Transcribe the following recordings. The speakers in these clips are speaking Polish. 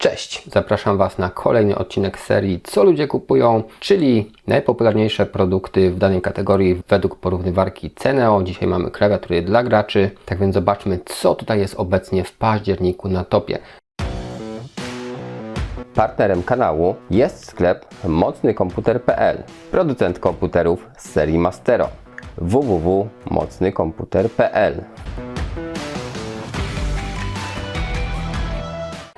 Cześć, zapraszam Was na kolejny odcinek serii Co ludzie kupują, czyli najpopularniejsze produkty w danej kategorii według porównywarki Ceneo. Dzisiaj mamy klawiatury dla graczy, tak więc zobaczmy co tutaj jest obecnie w październiku na topie. Partnerem kanału jest sklep mocnykomputer.pl, producent komputerów z serii Mastero www.mocnykomputer.pl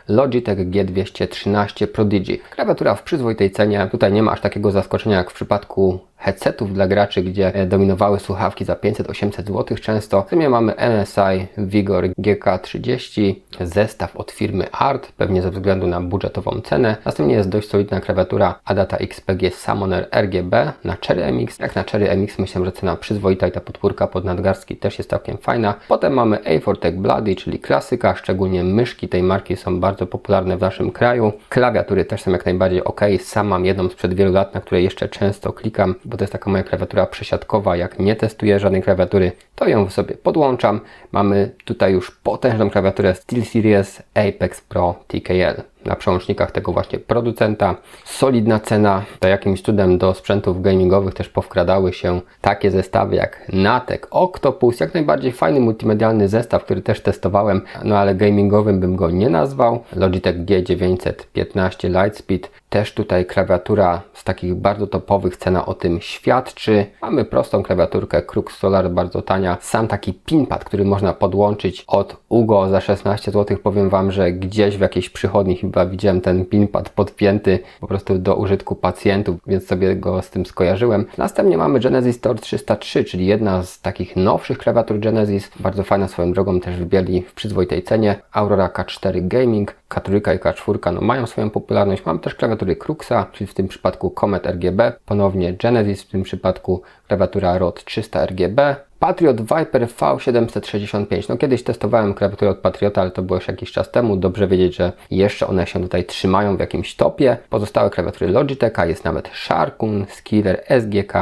Logitech G213 Prodigy. Klawiatura w przyzwoitej cenie. Tutaj nie ma aż takiego zaskoczenia jak w przypadku headsetów dla graczy, gdzie e, dominowały słuchawki za 500-800 zł często. W sumie mamy MSI Vigor GK30, zestaw od firmy Art, pewnie ze względu na budżetową cenę. Następnie jest dość solidna klawiatura Adata XPG Summoner RGB na Cherry MX. Jak na Cherry MX myślę, że cena przyzwoita i ta podpórka pod nadgarstki też jest całkiem fajna. Potem mamy A4Tech Bloody, czyli klasyka, szczególnie myszki tej marki są bardzo popularne w naszym kraju. Klawiatury też są jak najbardziej ok. Sam mam jedną sprzed wielu lat, na której jeszcze często klikam, bo to jest taka moja klawiatura przesiadkowa. Jak nie testuję żadnej klawiatury, to ją sobie podłączam. Mamy tutaj już potężną klawiaturę SteelSeries Apex Pro TKL na przełącznikach tego właśnie producenta. Solidna cena. To jakimś cudem do sprzętów gamingowych też powkradały się takie zestawy jak Natek, Octopus, jak najbardziej fajny multimedialny zestaw, który też testowałem, no ale gamingowym bym go nie nazwał. Logitech G915 Lightspeed, też tutaj klawiatura z takich bardzo topowych, cena o tym świadczy. Mamy prostą klawiaturkę Crux Solar, bardzo tania. Sam taki pinpad, który można podłączyć od Ugo za 16 zł. Powiem Wam, że gdzieś w jakiejś przychodni chyba widziałem ten pinpad podpięty po prostu do użytku pacjentów, więc sobie go z tym skojarzyłem. Następnie mamy Genesis Store 303, czyli jedna z takich nowszych klawiatur Genesis. Bardzo fajna swoją drogą, też w bieli w przyzwoitej cenie. Aurora K4 Gaming, K3 i K4 no, mają swoją popularność. Mam też klawiatury Cruxa, czyli w tym przypadku Comet RGB, ponownie Genesis, w tym przypadku klawiatura ROD 300 RGB. Patriot Viper V765. No kiedyś testowałem klawiaturę od Patriota, ale to było już jakiś czas temu. Dobrze wiedzieć, że jeszcze one się tutaj trzymają w jakimś topie. Pozostałe klawiatury Logitecha, jest nawet Sharkun, Skiller, SGK,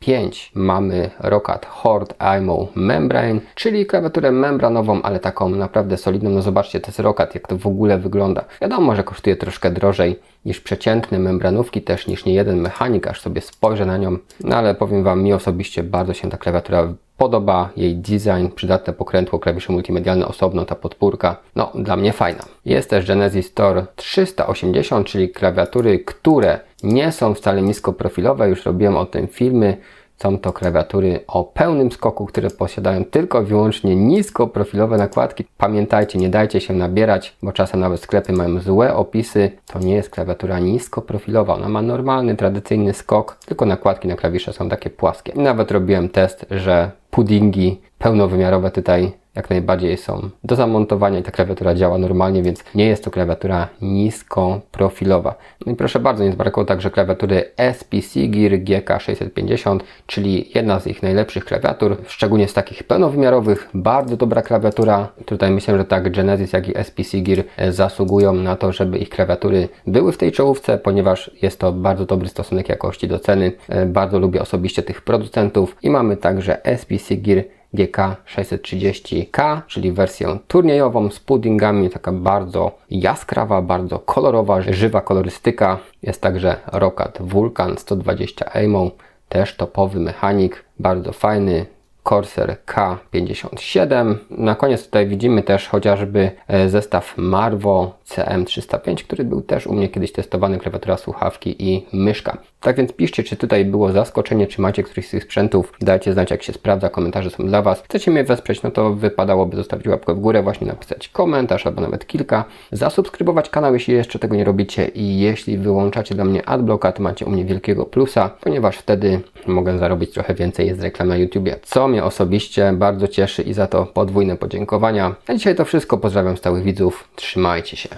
5 mamy Roccat Horde IMO Membrane, czyli klawiaturę membranową, ale taką naprawdę solidną. No zobaczcie, to jest Roccat, jak to w ogóle wygląda. Wiadomo, że kosztuje troszkę drożej niż przeciętne membranówki, też niż nie jeden mechanik, aż sobie spojrzę na nią. No ale powiem Wam, mi osobiście bardzo się ta klawiatura podoba, jej design, przydatne pokrętło, klawisze multimedialne osobno, ta podpórka, no dla mnie fajna. Jest też Genesis Store 380, czyli klawiatury, które nie są wcale niskoprofilowe, już robiłem o tym filmy, są to klawiatury o pełnym skoku, które posiadają tylko i wyłącznie niskoprofilowe nakładki. Pamiętajcie, nie dajcie się nabierać, bo czasem nawet sklepy mają złe opisy. To nie jest klawiatura niskoprofilowa. Ona ma normalny, tradycyjny skok, tylko nakładki na klawisze są takie płaskie. Nawet robiłem test, że puddingi pełnowymiarowe tutaj jak najbardziej są do zamontowania i ta klawiatura działa normalnie, więc nie jest to klawiatura niskoprofilowa. No i proszę bardzo, nie zbrakło także klawiatury SPC Gear GK650, czyli jedna z ich najlepszych klawiatur, szczególnie z takich pełnowymiarowych, bardzo dobra klawiatura. Tutaj myślę, że tak Genesis, jak i SPC Gear zasługują na to, żeby ich klawiatury były w tej czołówce, ponieważ jest to bardzo dobry stosunek jakości do ceny. Bardzo lubię osobiście tych producentów i mamy także SPC Gear GK630K, czyli wersję turniejową z puddingami, taka bardzo jaskrawa, bardzo kolorowa, żywa kolorystyka. Jest także Roccat Vulcan 120 AIMO, też topowy mechanik, bardzo fajny, Corsair K57. Na koniec tutaj widzimy też chociażby e, zestaw Marvo CM305, który był też u mnie kiedyś testowany, klawiatura słuchawki i myszka. Tak więc piszcie, czy tutaj było zaskoczenie, czy macie któryś z tych sprzętów. Dajcie znać, jak się sprawdza, komentarze są dla Was. Chcecie mnie wesprzeć, no to wypadałoby zostawić łapkę w górę, właśnie napisać komentarz albo nawet kilka. Zasubskrybować kanał, jeśli jeszcze tego nie robicie i jeśli wyłączacie dla mnie adblocka, to macie u mnie wielkiego plusa, ponieważ wtedy mogę zarobić trochę więcej z reklam na YouTubie, co mnie osobiście bardzo cieszy i za to podwójne podziękowania. A dzisiaj to wszystko, pozdrawiam stałych widzów, trzymajcie się.